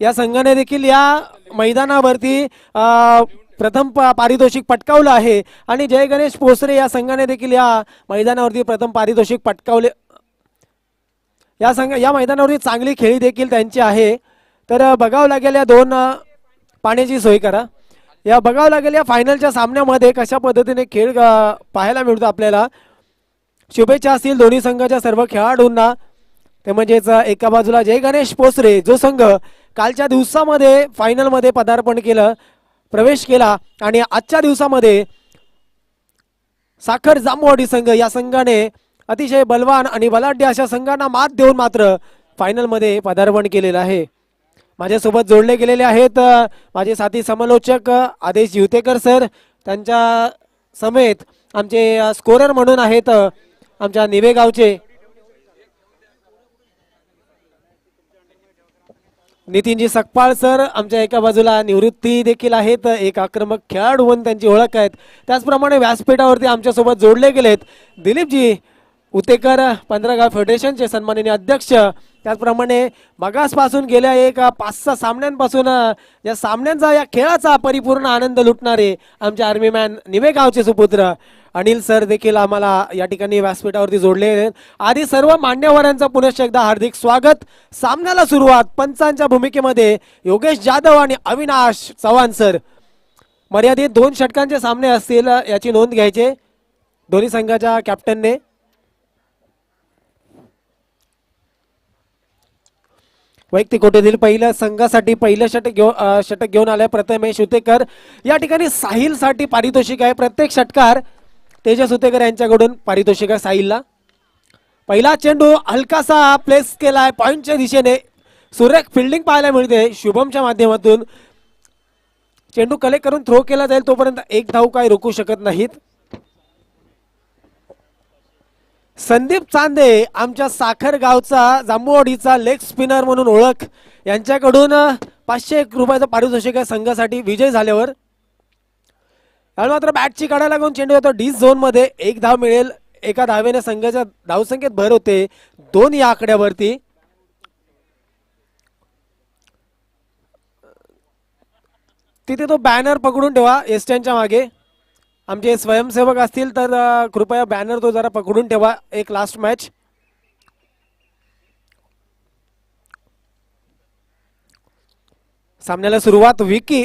या संघाने देखील या मैदानावरती प्रथम प- पारितोषिक पटकावलं आहे. आणि जय गणेश पोसरे या संघाने देखील या मैदानावरती प्रथम पारितोषिक पटकावले. या संघ या मैदानावरती चांगली खेळी देखील त्यांची आहे. तर बघावं लागेल या दोन पाण्याची सोय करा. या बघावं लागेल या फायनलच्या सामन्यामध्ये कशा पद्धतीने खेळ पाहायला मिळतो आपल्याला. शुभेच्छा असतील दोन्ही संघाच्या सर्व खेळाडूंना. ते म्हणजेच एका बाजूला जय गणेश पोसरे जो संघ कालच्या दिवसामध्ये फायनलमध्ये पदार्पण केलं प्रवेश केला आणि आजच्या दिवसामध्ये साखर जांबवाडी संघ या संघाने अतिशय बलवान आणि बलाढ्य अशा संघांना मात देऊन मात्र फायनलमध्ये पदार्पण केलेलं आहे. माझ्यासोबत जोडले गेलेले आहेत माझे साथी समालोचक आदेश युतेकर सर. त्यांच्या समेत आमचे स्कोरर म्हणून आहेत आमच्या निवेगावचे नितीनजी सकपाळ सर आमच्या एका बाजूला निवृत्ती देखील आहेत. एक आक्रमक खेळाडू म्हणून त्यांची ओळख आहेत. त्याचप्रमाणे व्यासपीठावरती आमच्यासोबत जोडले गेलेत. दिलीपजी उतेकर पंधरागाव फेडरेशनचे सन्माननीय अध्यक्ष. त्याचप्रमाणे मगासपासून गेल्या एक पाच सहा सामन्यांपासून या सामन्यांचा या खेळाचा परिपूर्ण आनंद लुटणारे आमचे आर्मी मॅन निवेगावचे सुपुत्र. अनिल सर देखील आम्हाला या ठिकाणी व्यासपीठावरती जोडले. आधी सर्व मान्यवरांचं पुनश्च एकदा हार्दिक स्वागत. सामन्याला सुरुवात पंचांच्या भूमिकेमध्ये योगेश जाधव आणि अविनाश चव्हाण सर मर्यादित दोन षटकांचे सामने असतील याची नोंद घ्यायचे. दोन्ही संघाच्या कॅप्टनने वैयक्तिक कोटीतील पहिल्या संघासाठी पहिलं षटक घेऊन षटक घेऊन आलंय प्रथमेश उतेकर या ठिकाणी साहिलसाठी पारितोषिक आहे. प्रत्येक षटकार तेजस उतेकर यांच्याकडून पारितोषिक आहे साहिलला. पहिला चेंडू हलकासा प्लेस केलाय. पॉईंटच्या दिशेने सुरेख फिल्डिंग पाहायला मिळते. शुभमच्या माध्यमातून चेंडू कलेक्ट करून थ्रो केला जाईल. तोपर्यंत एक धाव काय रोखू शकत नाहीत. संदीप चांदे आमच्या साखर गावचा जांभूवाडीचा लेग स्पिनर म्हणून ओळख. यांच्याकडून पाचशे एक रुपयाचं पारितोषिक आहे संघासाठी विजय झाल्यावर. त्यामुळे मात्र बॅटची काढायला लागून चेंडू येतो डी झोनमध्ये एक धाव मिळेल. एका धावेने संघाच्या धावसंख्येत भर होते. दोन या आकड्यावरती. तिथे तो बॅनर पकडून ठेवा एसट्यांच्या मागे. आमचे स्वयंसेवक असतील तर कृपया बॅनर तो जरा पकडून ठेवा. एक लास्ट मॅच सामन्याला सुरुवात विकी.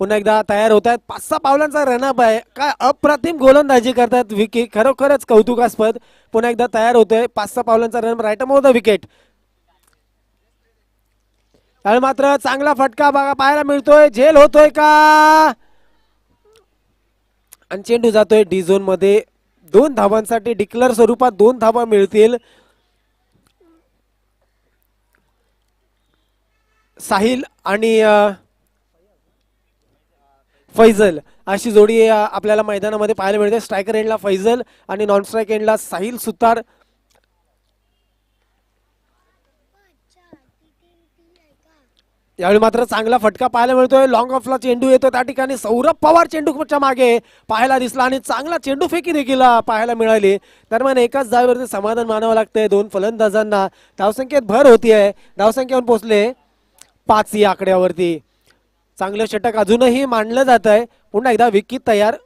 पुन्हा एकदा तयार होत आहेत. पाच सहा पावलांचा रनअप आहे. काय अप्रतिम गोलंदाजी करतात विकी. खरोखरच कौतुकास्पद. पुन्हा एकदा तयार होतोय. पाच सहा पावलांचा run right more the wicket आणि मात्र चांगला फटका बघा. पाहायला मिळतोय. झेल होतोय का? आणि चेंडू जातोय डी झोनमध्ये. दोन धावांसाठी डिक्लेअर स्वरूपात दोन धावा मिळतील. साहिल आणि फैजल अशी जोडी आपल्याला मैदानामध्ये पाहायला मिळते. स्ट्रायकर एंडला फैजल आणि नॉन स्ट्राईक एंडला साहिल सुतार. यावेळी मात्र चांगला फटका पाहायला मिळतोय. लॉंग ऑफला चेंडू येतो त्या ठिकाणी सौरभ पवार चेंडूच्या मागे पाहायला दिसला आणि चांगला चेंडू फेकी देखील पाहायला मिळाली. दरम्यान एकाच जागेवरती समाधान मानावं लागतंय. दोन फलंदाजांना धावसंख्येत भर होती आहे धावसंख्येवर पोहोचले पाच या आकड्यावरती. चांगलं षटक अजूनही मांडलं जात आहे पुन्हा एकदा विकीत तयार.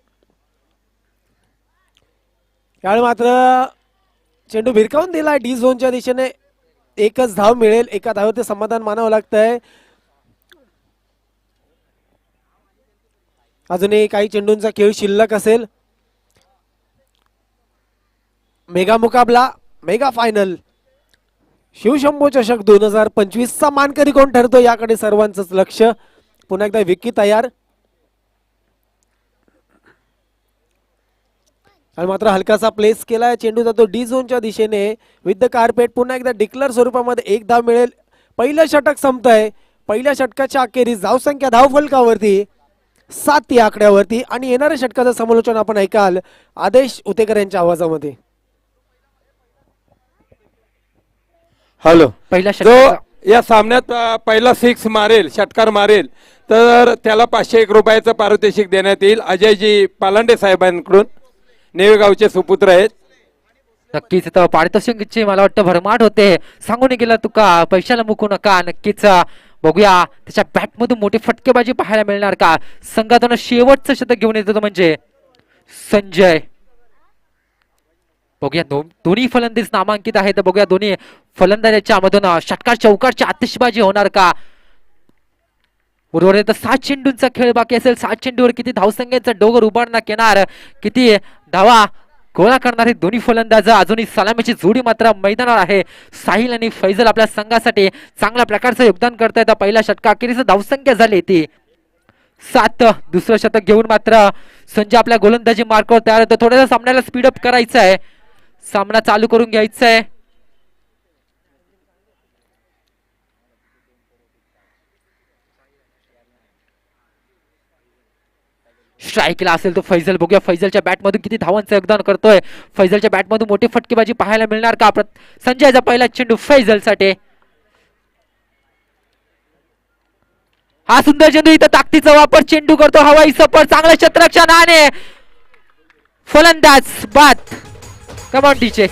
यावेळी मात्र चेंडू भिरकावून दिला डी झोनच्या दिशेने एकच धाव मिळेल. एका धावेवरती समाधान मानावं लागतंय. अजूनही काही चेंडूंचा खेळ शिल्लक असेल. मेगा मुकाबला मेगा फायनल शिवशंभू चषक दोन हजार पंचवीसचा मानकरी कोण ठरतो याकडे सर्वांचंच लक्ष. पुन्हा एकदा विकी तयार. आणि मात्र हलकासा प्लेस केलाय. चेंडू जातो डी झोनच्या दिशेने. विथ द कार्पेट पुन्हा एकदा डिक्लर स्वरूपामध्ये एक धाव मिळेल. पहिलं षटक संपतंय. पहिल्या षटकाच्या अखेरीस धावसंख्या धावफलकावरती. सात या आकड्यावरती आणि येणाऱ्या षटकाचं समालोचन आपण ऐकाल. आदेश उतेकर यांच्या आवाजामध्ये. हॅलो. पहिल्या जो या सामन्यात अ, पहिला सिक्स मारेल षटकार मारेल तर त्याला पाचशे एक रुपयाचं पारितोषिक देण्यात येईल. अजयजी पालांडे साहेबांकडून. नेवेगावचे सुपुत्र आहेत. नक्कीच पारितोषिकची मला वाटतं भरमाट होते. सांगून गेला तुका पैशाला मुकू नका नक्कीच अं, बघूया त्याच्या बॅटमधून मोठी फटकेबाजी पाहायला मिळणार का? संघातून शेवटचं शतक घेऊन येतो म्हणजे संजय. बघूया दो- दोन्ही फलंदाज नामांकित आहेत. बघूया दोन्ही फलंदाजाच्या मधून षटकार चौकारची आतिषबाजी होणार का? उर्वरित सात चेंडूंचा खेळ बाकी असेल. सात चेंडूवर किती धावसंख्येचा डोगर उभारण्यात येणार? किती धावा गोळा करणारे दोन्ही फलंदाज अजूनही सलामीची जोडी मात्र मैदानावर आहे. साहिल आणि फैजल आपल्या संघासाठी चांगल्या प्रकारचं योगदान करतायत. पहिल्या षटका अखेरीच धावसंख्या झाली ती सात दुसरं शतक घेऊन मात्र संजय आपल्या गोलंदाजी मार्कवर तयार होतो. थोडंसं सामन्याला स्पीडअप करायचं आहे सामना चालू करून घ्यायचा आहे स्ट्राईकला असेल तो फैजल बघूया फैजलच्या बॅटमधून किती धावांचं योगदान करतोय. फैजलच्या बॅटमधून मोठी फटकेबाजी पाहायला मिळणार का? संजयचा पहिला चेंडू फैजलसाठी. हा सुंदर चेंडू इथं ताकदीचा वापर चेंडू करतो हवाई सफर चांगला क्षेत्ररक्षण आणि फलंदाज बाद. कमांडीचे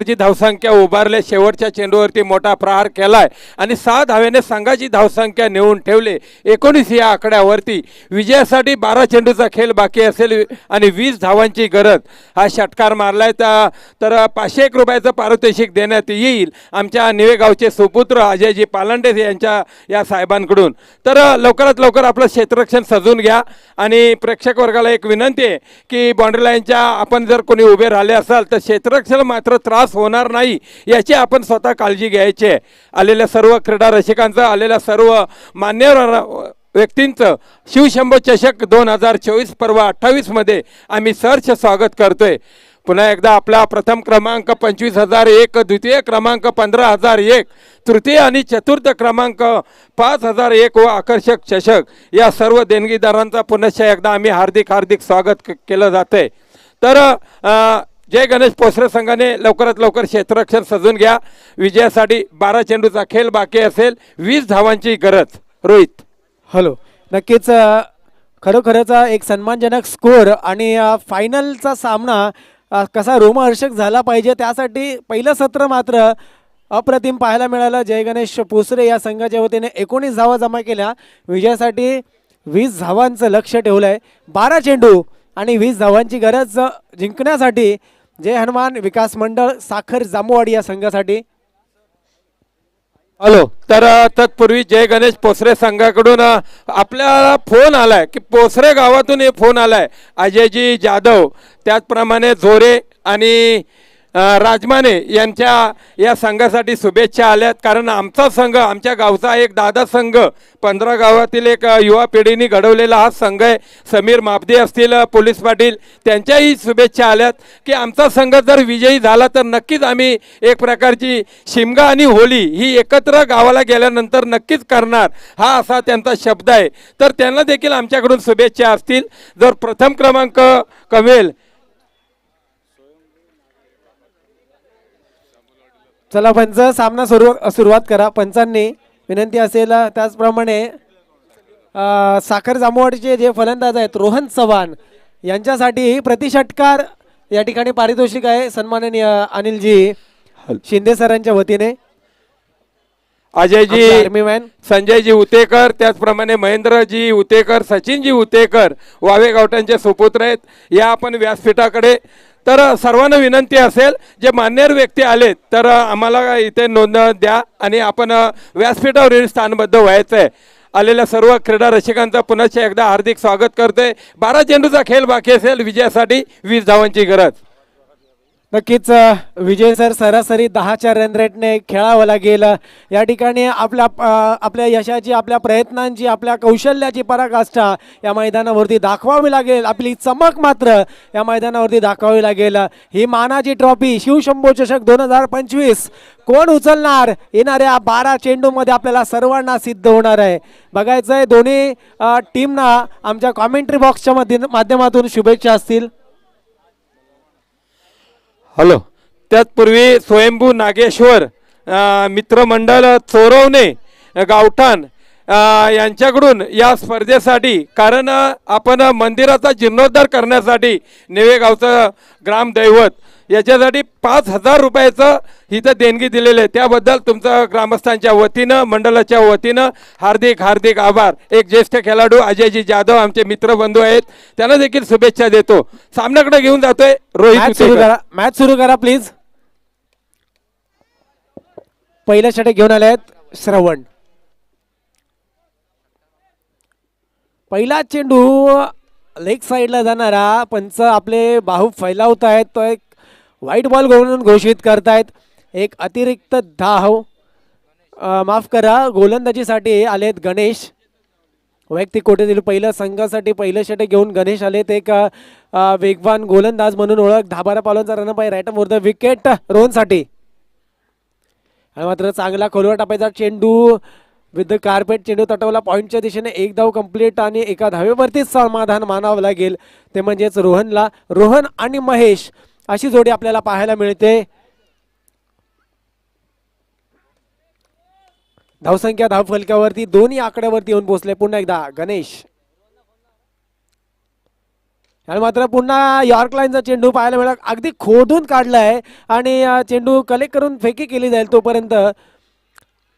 जी धावसंख्या उभारल्या शेवटच्या चेंडूवरती मोठा प्रहार केलाय. आणि सहा धाव्याने संघाची धावसंख्या नेऊन ठेवले. एकोणीस या आकड्यावरती विजयासाठी बारा चेंडूचा खेळ बाकी असेल आणि वीस धावांची गरज. हा षटकार मारलाय तर पाचशे एक रुपयाचं पारितोषिक देण्यात येईल आमच्या निवेगावचे सुपुत्र अजयजी पालंडे यांच्या या साहेबांकडून. तर लवकरात लवकर आपलं क्षेत्ररक्षण सजून घ्या. आणि प्रेक्षक वर्गाला एक विनंती आहे की बॉन्ड्रीलाईनच्या आपण जर कोणी उभे राहिले असाल तर क्षेत्ररक्षण मात्र त्रास होणार नाही याची आपण स्वतः काळजी घ्यायची आहे. आलेल्या सर्व क्रीडा रसिकांचं आलेल्या सर्व मान्यवर व्यक्तींचं शिवशंभो चषक दोन हजार चोवीस पर्व अठ्ठावीसमध्ये आम्ही सर्च स्वागत करतोय. पुन्हा एकदा आपला प्रथम क्रमांक पंचवीस हजार एक द्वितीय क्रमांक पंधरा हजार एक तृतीय आणि चतुर्थ क्रमांक पाच हजार एक व आकर्षक चषक. या सर्व देणगीदारांचा पुनश्च एकदा आम्ही हार्दिक हार्दिक स्वागत केलं केलं जातंय. तर जय गणेश पोसरे संघाने लवकरात लवकर क्षेत्ररक्षण सजून घ्या. विजयासाठी बारा चेंडूचा खेळ बाकी असेल. वीस धावांची गरज. रोहित. हॅलो. नक्कीच खरोखरच एक सन्मानजनक स्कोअर आणि फायनलचा सामना कसा रोमहर्षक झाला पाहिजे त्यासाठी पहिलं सत्र मात्र अप्रतिम पाहायला मिळालं. जय गणेश पुसरे या संघाच्या वतीने एकोणीस धावा जमा केल्या. विजयासाठी वीस धावांचं लक्ष ठेवलं आहे बारा चेंडू आणि वीस धावांची गरज जिंकण्यासाठी जय हनुमान विकास मंडळ साखर जामोवाडी या संघासाठी. हॅलो तर तत्पूर्वी जय गणेश पोसरे संघाकडून आपल्याला फोन आलाय की पोसरे गावातून हे फोन आलाय. अजयजी जाधव त्याचप्रमाणे झोरे आणि राजमाने यांच्या या संघासाठी शुभेच्छा आल्यात. कारण आमचा संघ आमच्या गावचा एक दादा संघ पंधरा गावातील एक युवा पिढीने घडवलेला हा संघ आहे. समीर मापदे असतील पोलीस पाटील त्यांच्याही शुभेच्छा आल्यात की आमचा संघ जर विजयी झाला तर नक्कीच आम्ही एक प्रकारची शिमगा आणि होली ही एकत्र गावाला गेल्यानंतर नक्कीच करणार हा असा त्यांचा शब्द आहे. तर त्यांना देखील आमच्याकडून शुभेच्छा असतील. जर प्रथम क्रमांक कमेल चला पंच सामना सुरू सुरुवात करा. पंचांनी विनंती असेल त्याचप्रमाणे साखर जामवाडीचे जे फलंदाज आहेत रोहन चव्हाण यांच्यासाठी प्रतिषटकार या ठिकाणी पारितोषिक आहे. सन्माननीय अनिलजी शिंदे सरांच्या वतीने. अजयजी संजयजी उतेकर त्याचप्रमाणे महेंद्रजी उतेकर सचिनजी उतेकर वावे गावठांचे सुपुत्र आहेत. या आपण व्यासपीठाकडे तर सर्वांना विनंती असेल जे मान्यवर व्यक्ती आलेत तर आम्हाला इथे नोंद द्या आणि आपण व्यासपीठावरील स्थानबद्ध व्हायचं आहे आलेल्या सर्व क्रीडा रसिकांचं पुनश्च एकदा हार्दिक स्वागत करतोय. बारा चेंडूचा खेळ बाकी असेल विजयासाठी वीस धावांची गरज. नक्कीच विजय सर सरासरी दहाच्या रन रेटने खेळावं लागेल. या ठिकाणी आपल्या आपल्या यशाची आपल्या प्रयत्नांची आपल्या कौशल्याची पराकाष्ठा या मैदानावरती दाखवावी लागेल. आपली चमक मात्र या मैदानावरती दाखवावी लागेल. ही मानाची ट्रॉफी शिवशंभो चषक दोन हजार पंचवीस. कोण उचलणार? येणाऱ्या बारा चेंडूमध्ये आपल्याला सर्वांना सिद्ध होणार आहे. बघायचं आहे दोन्ही टीमना आमच्या कॉमेंट्री बॉक्सच्या मध्ये माध्यमातून शुभेच्छा असतील. हॅलो. त्याचपूर्वी स्वयंभू नागेश्वर मित्रमंडळ चोरवणे गावठाण यांच्याकडून या स्पर्धेसाठी कारण आपण मंदिराचा जीर्णोद्धार करण्यासाठी नेवेगावचं ग्रामदैवत याच्यासाठी पाच हजार रुपयाचं इथं देणगी दिलेली आहे. त्याबद्दल तुमचं ग्रामस्थांच्या वतीनं मंडळाच्या वतीनं हार्दिक हार्दिक आभार. एक ज्येष्ठ खेळाडू अजयजी जाधव आमचे मित्रबंधू आहेत. त्यांना देखील शुभेच्छा देतो. सामन्याकडे घेऊन जातोय रोहित सुरू. करा. मॅच सुरू करा प्लीज पहिल्या षटक घेऊन आले आहेत श्रवण. पहिला चेंडू लेग साईडला जाणारा पंच आपले बाहू फैलावत आहेत. तो एक व्हाईट बॉल म्हणून घोषित करतायत. एक अतिरिक्त धाव माफ करा गोलंदाजीसाठी आलेत गणेश. वैयक्तिक कोटेतील पहिलं संघासाठी पहिलं षटक घेऊन गणेश आलेत एक वेगवान गोलंदाज म्हणून ओळख. दहा बारा पावलांचा रन पाय राईट मोर द विकेट रोहनसाठी आणि मात्र चांगला खोलवर टाकायचा चेंडू. विथ द कार्पेट चेंडू तटवला. पॉईंटच्या दिशेने एक धाव कंप्लीट आणि एका धावेवरतीच समाधान मानावं लागेल. ते म्हणजेच रोहनला. रोहन आणि महेश. अशी जोडी आपल्याला पाहायला मिळते. धावसंख्या धावफलक्यावरती दोन्ही आकड्यावरती येऊन पोहोचले. पुन्हा एकदा गणेश. आणि मात्र पुन्हा यॉर्क लाईनचा चेंडू पाहायला मिळाला. अगदी खोदून काढलाय आणि चेंडू कलेक्ट करून फेकी केली जाईल तोपर्यंत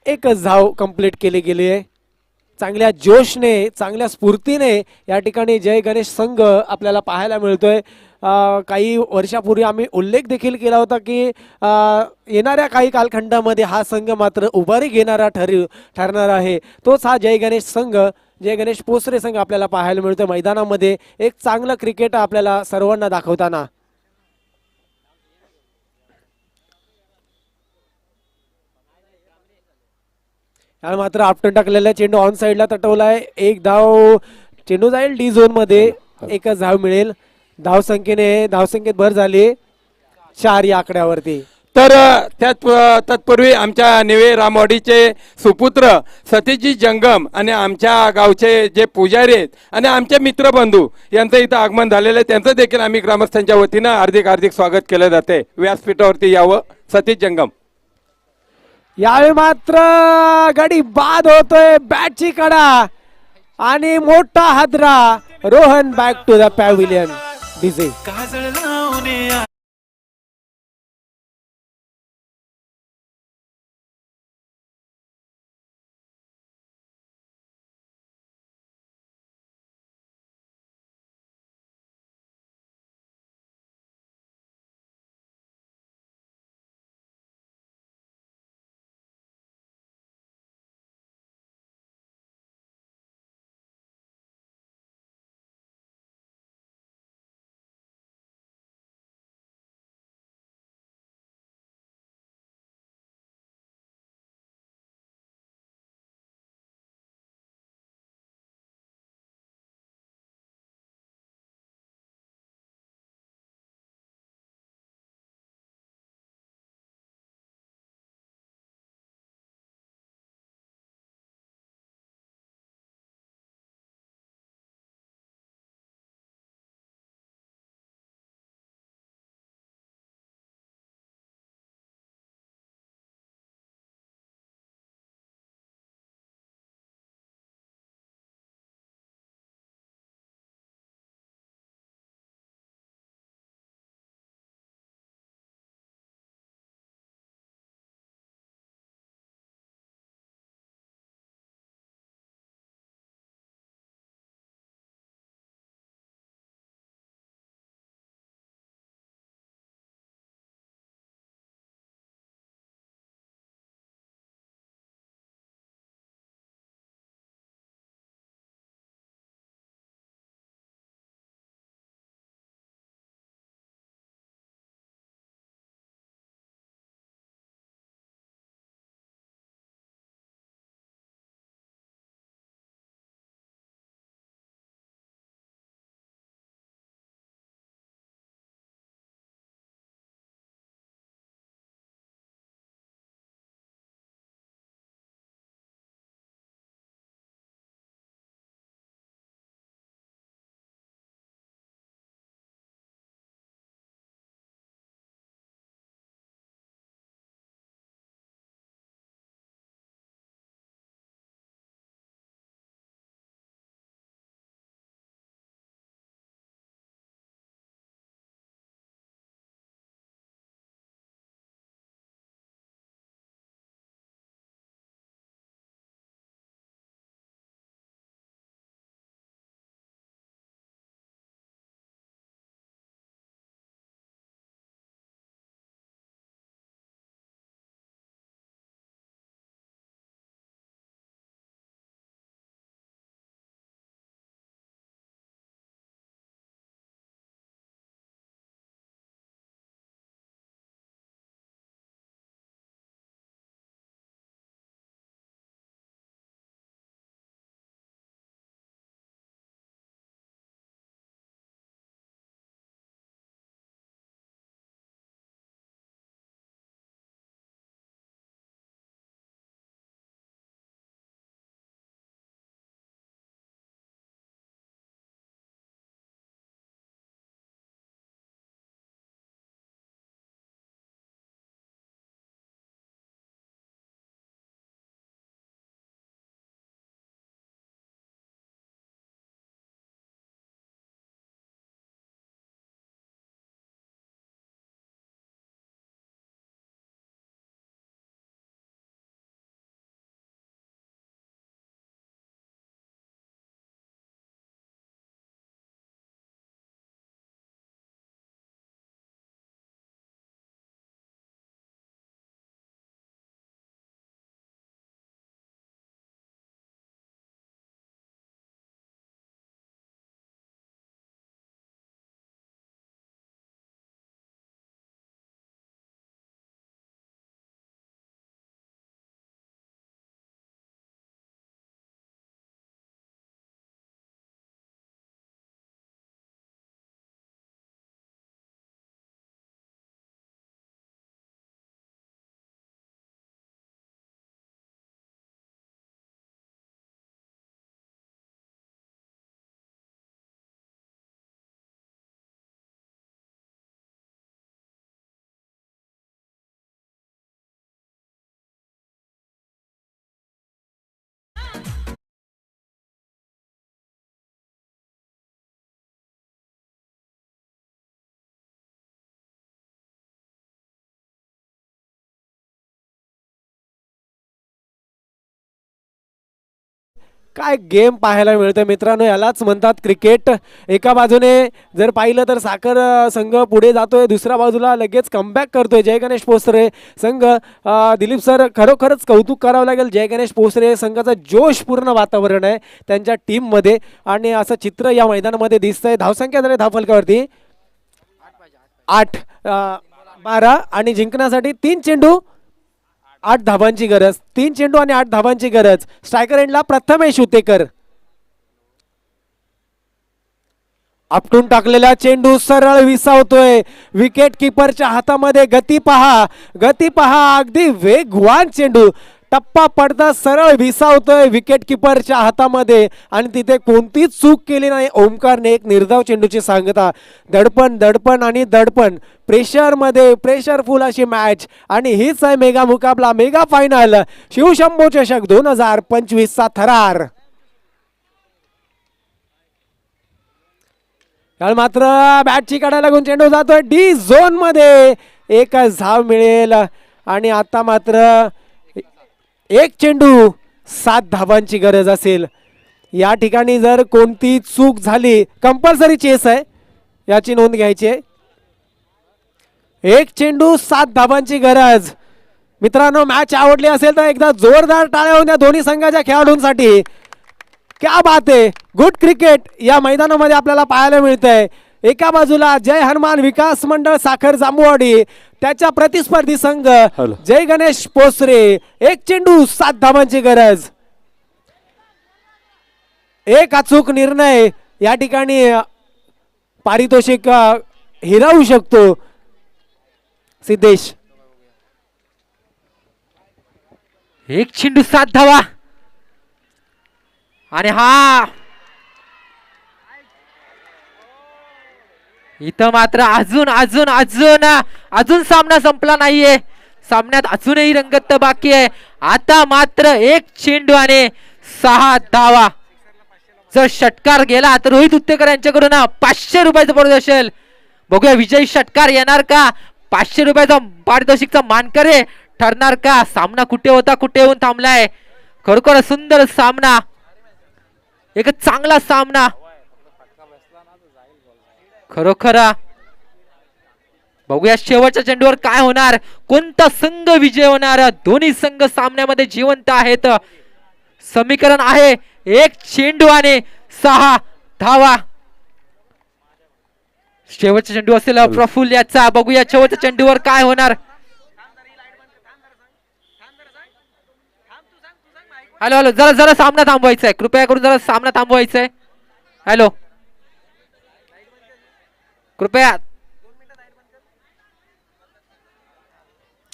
एकच धाव कंप्लीट केली गेली आहे. चांगल्या जोशने चांगल्या स्फूर्तीने या ठिकाणी जय गणेश संघ आपल्याला पाहायला मिळतोय. काही वर्षापूर्वी आम्ही उल्लेख देखील केला होता की येणाऱ्या काही कालखंडामध्ये हा संघ मात्र उभारी घेणारा ठरव ठरणार आहे. तोच हा जय गणेश संघ जय गणेश पोसरे संघ आपल्याला पाहायला मिळतोय. मैदानामध्ये एक चांगलं क्रिकेट आपल्याला सर्वांना दाखवताना. मात्र आपटून टाकलेला चेंडू ऑन साईडला तटवलाय. एक धाव चेंडू जाईल डी झोनमध्ये. एकच धाव मिळेल. धाव संख्येने धावसंख्येत भर झाली. चार या आकड्यावरती. तर त्यात तत्पूर्वी आमच्या निवे रामवाडीचे सुपुत्र सतीशजी जंगम आणि आमच्या गावचे जे पुजारी आहेत आणि आमचे मित्रबंधू यांचं इथं आगमन झालेलं आहे. त्यांचं देखील आम्ही ग्रामस्थांच्या वतीनं हार्दिक हार्दिक स्वागत केलं जाते व्यासपीठावरती यावं सतीश जंगम. यावेळी मात्र गडी बाद होतोय बॅटची कडा आणि मोठा हादरा. Rohan back to the pavilion DJ काजळ लावणे काय गेम पाहायला मिळतं मित्रांनो? यालाच म्हणतात क्रिकेट एका बाजूने जर पाहिलं तर साखर संघ पुढे जातोय. दुसऱ्या बाजूला लगेच कमबॅक करतोय जय गणेश पोसरे. संघ दिलीप सर खरोखरच कौतुक करावं लागेल. जय गणेश पोसरे संघाचं जोशपूर्ण वातावरण आहे त्यांच्या टीममध्ये आणि असं चित्र या मैदानामध्ये दिसतंय. धावसंख्या झाली धावफलकावरती. आठ बारा आणि जिंकण्यासाठी तीन चेंडू आठ धाबांची गरज तीन चेंडू आणि आठ धाबांची गरज. स्ट्रायकर एंडला प्रथमेश उतेकर आपटून टाकलेला चेंडू सरळ विसावतोय. विकेट किपरच्या हातामध्ये गती पहा. गती पहा अगदी वेगवान चेंडू. टप्पा पडता सरळ विसावतोय विकेट किपरच्या हातामध्ये. आणि तिथे कोणतीच चूक केली नाही. ओमकारने एक निर्धाव चेंडूची सांगता. दडपण दडपण आणि दडपण. प्रेशरमध्ये प्रेशरफुल अशी मॅच आणि हीच आहे मेगा मुकाबला मेगा फायनल शिवशंभो चषक दोन हजार पंचवीसचा थरार. काल मात्र बॅटची काढा लागून चेंडू जातोय. डी झोनमध्ये एक झाव मिळेल. आणि आता मात्र एक चेंडू सात धावांची गरज असेल. या ठिकाणी जर कोणती चूक झाली कंपल्सरी चेस आहे याची नोंद घ्यायची आहे. एक चेंडू सात धावांची गरज. मित्रांनो मॅच आवडली असेल तर एकदा जोरदार टाळ्या होऊन या दोन्ही संघाच्या खेळाडूंसाठी. क्या बात आहे. गुड क्रिकेट या मैदानामध्ये आपल्याला पाहायला मिळतंय. एका बाजूला जय हनुमान विकास मंडळ साखर जांभूवाडी त्याच्या प्रतिस्पर्धी संघ. जय गणेश पोसरे एक चेंडू सात धावांची गरज. एक अचूक निर्णय या ठिकाणी पारितोषिक हिरावू शकतो. सिद्धेश. एक चेंडू सात धावा. आणि हा इथं मात्र अजून अजून अजून अजून सामना संपला नाहीये. सामन्यात अजूनही रंगत बाकी आहे. आता मात्र एक चेंडू आणि सहा धावा. जर षटकार गेला तर रोहित उत्तेकर यांच्याकडून पाचशे रुपयाचं पारितोषिक. बघूया विजयी षटकार येणार का? पाचशे रुपयाचा पारितोषिकचा मानकरे ठरणार का? सामना कुठे होता कुठे येऊन थांबलाय? खरोखर सुंदर सामना. एक चांगला सामना. खरोखर बघूया शेवटच्या चेंडूवर काय होणार. कोणता संघ विजय होणार? दोन्ही संघ सामन्यामध्ये जिवंत आहेत. समीकरण आहे. एक चेंडू आणि सहा धावा. शेवटचा चेंडू असेल प्रफुल्ल याचा बघूया शेवटच्या चेंडूवर काय होणार. हॅलो हॅलो जरा जरा सामना थांबवायचा आहे कृपया करून जरा सामना थांबवायचा आहे हॅलो. कृपया.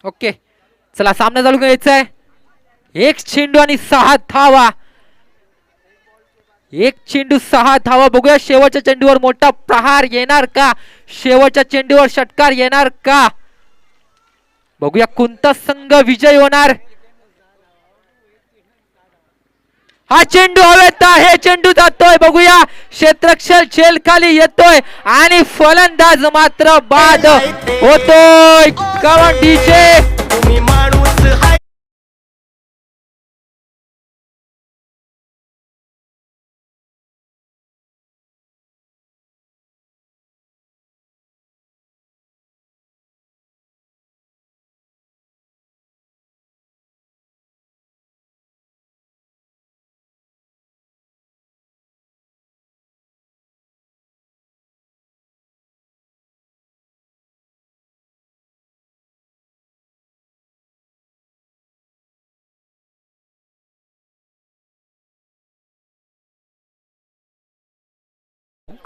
ओके. चला सामना चालू करायचा आहे एक चेंडू आणि सहा धावा. एक चेंडू सहा धावा. बघूया शेवटच्या चेंडूवर मोठा प्रहार येणार का? शेवटच्या चेंडूवर षटकार येणार का? बघूया कोणता संघ विजय होणार? हा चेंडू हवेत हे चेंडू जातोय. बघूया क्षेत्रक्षर झेल खाली येतोय आणि फलंदाज मात्र बाद होतोय. कवंडीचे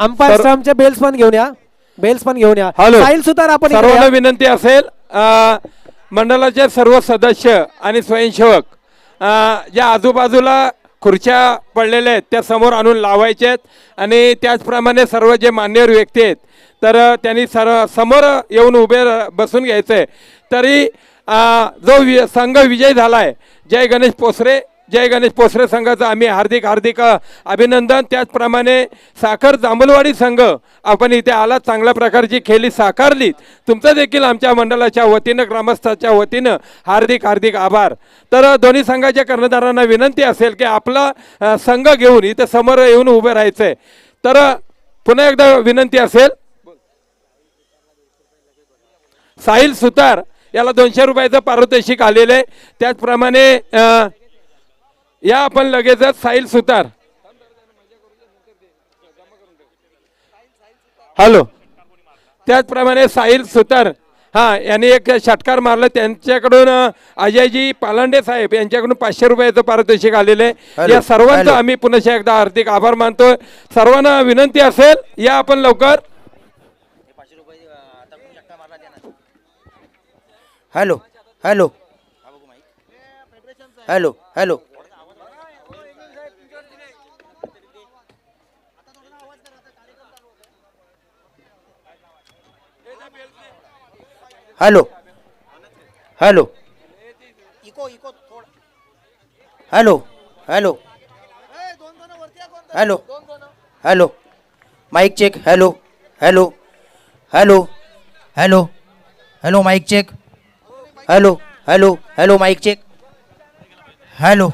अंपायर स्टंपचे बेल्स पण घेऊन या बेल्स पण घेऊन या हॅलो. साहिल सुतार आपण इकडे सर्वांना या. विनंती असेल अ, मंडळाचे सर्व सदस्य आणि स्वयंसेवक अ, ज्या आजूबाजूला खुर्च्या पडलेल्या आहेत त्या समोर आणून लावायच्या आहेत आणि त्याचप्रमाणे सर्व जे मान्यवर व्यक्ती आहेत तर अ, त्यांनी सर्व समोर येऊन उभे र- बसून घ्यायचं आहे तरी अ, जो वि संघ विजय झाला आहे जय गणेश पोसरे जय गणेश पोसरे संघाचं आम्ही हार्दिक हार्दिक अभिनंदन. त्याचप्रमाणे साखर जांभूलवाडी संघ आपण इथे आलात चांगल्या प्रकारची खेळी साकारलीत. तुमचं देखील आमच्या मंडळाच्या वतीनं ग्रामस्थाच्या वतीनं हार्दिक हार्दिक आभार. तर दोन्ही संघाच्या कर्णधारांना विनंती असेल की आपला संघ घेऊन इथं समोर येऊन उभे राहायचं आहे तर पुन्हा एकदा विनंती असेल. साहिल सुतार याला दोनशे रुपयाचं पारितोषिक आलेलं आहे. त्याचप्रमाणे या आपण लगेचच साहिल सुतार. हॅलो. त्याचप्रमाणे साहिल सुतार. हा यांनी एक षटकार मारलं. त्यांच्याकडून अजयजी पालांडे साहेब यांच्याकडून पाचशे रुपयाचं पारितोषिक आलेलं आहे. या सर्वांचा. आम्ही पुन्हा एकदा हार्दिक आभार मानतोय सर्वांना विनंती असेल या आपण लवकर. Hello hello. Hello hello. Hello. Hello. Hello. Hello. Hello. Hello. Mic check. Hello. Hello. Hello. Hello. Hello mic check. Hello. Hello. Hello mic check. Hello.